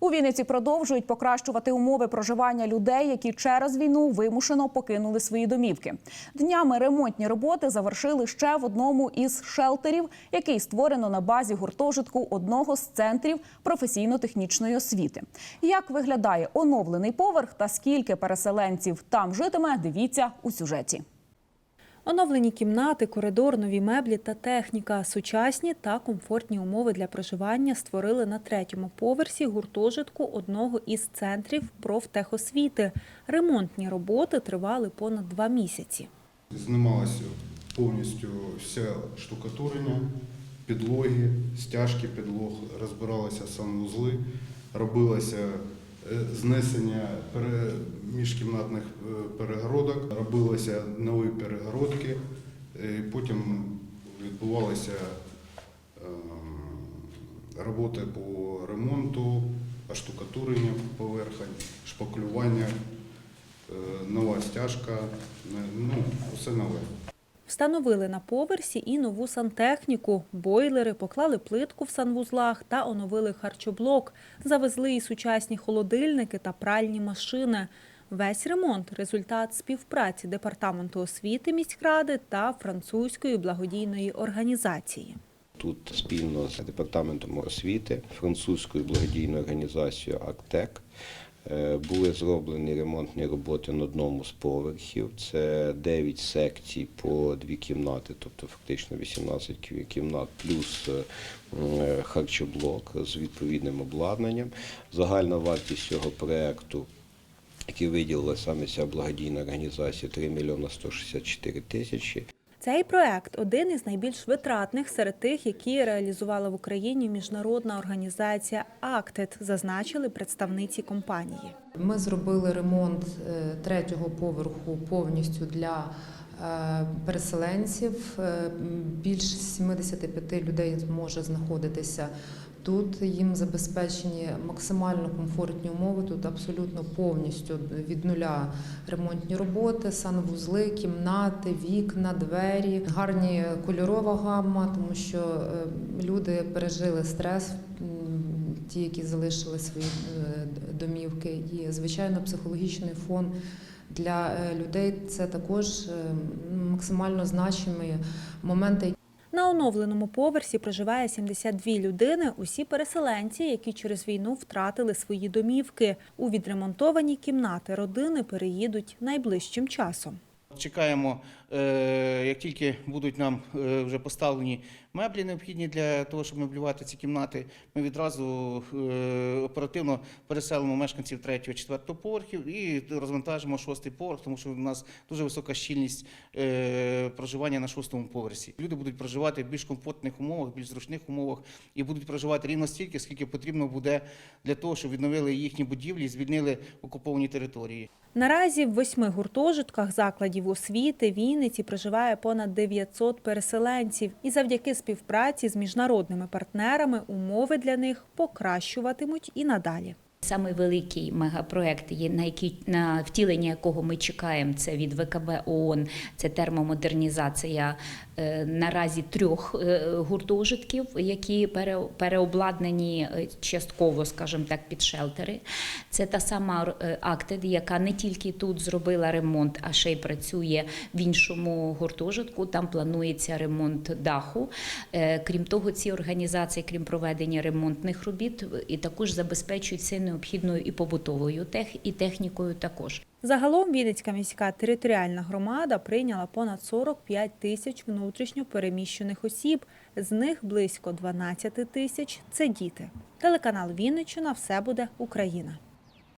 У Вінниці продовжують покращувати умови проживання людей, які через війну вимушено покинули свої домівки. Днями ремонтні роботи завершили ще в одному із шелтерів, який створено на базі гуртожитку одного з центрів професійно-технічної освіти. Як виглядає оновлений поверх та скільки переселенців там житиме, дивіться у сюжеті. Оновлені кімнати, коридор, нові меблі та техніка, сучасні та комфортні умови для проживання створили на третьому поверсі гуртожитку одного із центрів профтехосвіти. Ремонтні роботи тривали понад два місяці. Знімалося повністю все штукатурення, підлоги, стяжки підлог, розбиралися санвузли, робилося е, знесення міжкімнатних е, перегородок, робилися нові перегородки, е, потім відбувалися е, роботи по ремонту, оштукатурення поверхень, шпаклювання, е, нова стяжка, е, ну, все нове. Встановили на поверсі і нову сантехніку, бойлери, поклали плитку в санвузлах та оновили харчоблок. Завезли і сучасні холодильники та пральні машини. Весь ремонт результат співпраці департаменту освіти міськради та французької благодійної організації. Тут спільно з департаментом освіти, французькою благодійною організацією АКТЕК були зроблені ремонтні роботи на одному з поверхів. Це 9 секцій по дві кімнати, тобто фактично 18 кімнат, плюс е, харчоблок з відповідним обладнанням. Загальна вартість цього проекту який виділила саме ця благодійна організація 3 мільйона 164 тисячі. Цей проект один із найбільш витратних серед тих, які реалізувала в Україні міжнародна організація АКТЕТ. зазначили представниці компанії. Ми зробили ремонт е, третього поверху повністю для переселенців. Е, м, Більш 75 людей може знаходитися тут. Їм забезпечені максимально комфортні умови. Тут абсолютно повністю від нуля ремонтні роботи, санвузли, кімнати, вікна, двері, гарні кольорова гамма, тому що е, люди пережили стрес. Ті, які залишили свої е, домівки, і звичайно, психологічний фон для е, людей це також е, максимально значимі моменти, На оновленому поверсі проживає 72 людини, усі переселенці, які через війну втратили свої домівки. У відремонтовані кімнати родини переїдуть найближчим часом. Чекаємо, е, як тільки будуть нам вже поставлені меблі необхідні для того, щоб меблювати ці кімнати, ми відразу е, оперативно переселимо мешканців 3-4 поверхів і розвантажимо шостий поверх, тому що у нас дуже висока щільність е, проживання на шостому поверсі. Люди будуть проживати в більш комфортних умовах, більш зручних умовах і будуть проживати рівно стільки, скільки потрібно буде для того, щоб відновили їхні будівлі і звільнили окуповані території. Наразі в восьми гуртожитках закладів освіти Вінниці проживає понад 900 переселенців, і завдяки співпраці з міжнародними партнерами умови для них покращуватимуть і надалі. Самий великий мегапроект, на який на втілення якого ми чекаємо, це від ВКБ ООН, це термомодернізація е, наразі трьох е, гуртожитків, які пере- переобладнані е, частково, скажімо так, під шелтери. Це та сама Актед, яка не тільки тут зробила ремонт, а ще й працює в іншому гуртожитку. Там планується ремонт даху. Крім того, ці організації, крім проведення ремонтних робіт, і також забезпечують все необхідною і побутовою тех, і технікою також. Загалом Вінницька міська територіальна громада прийняла понад 45 тисяч внутрішньо переміщених осіб. З них близько 12 тисяч це діти. Телеканал Вінниччина все буде Україна.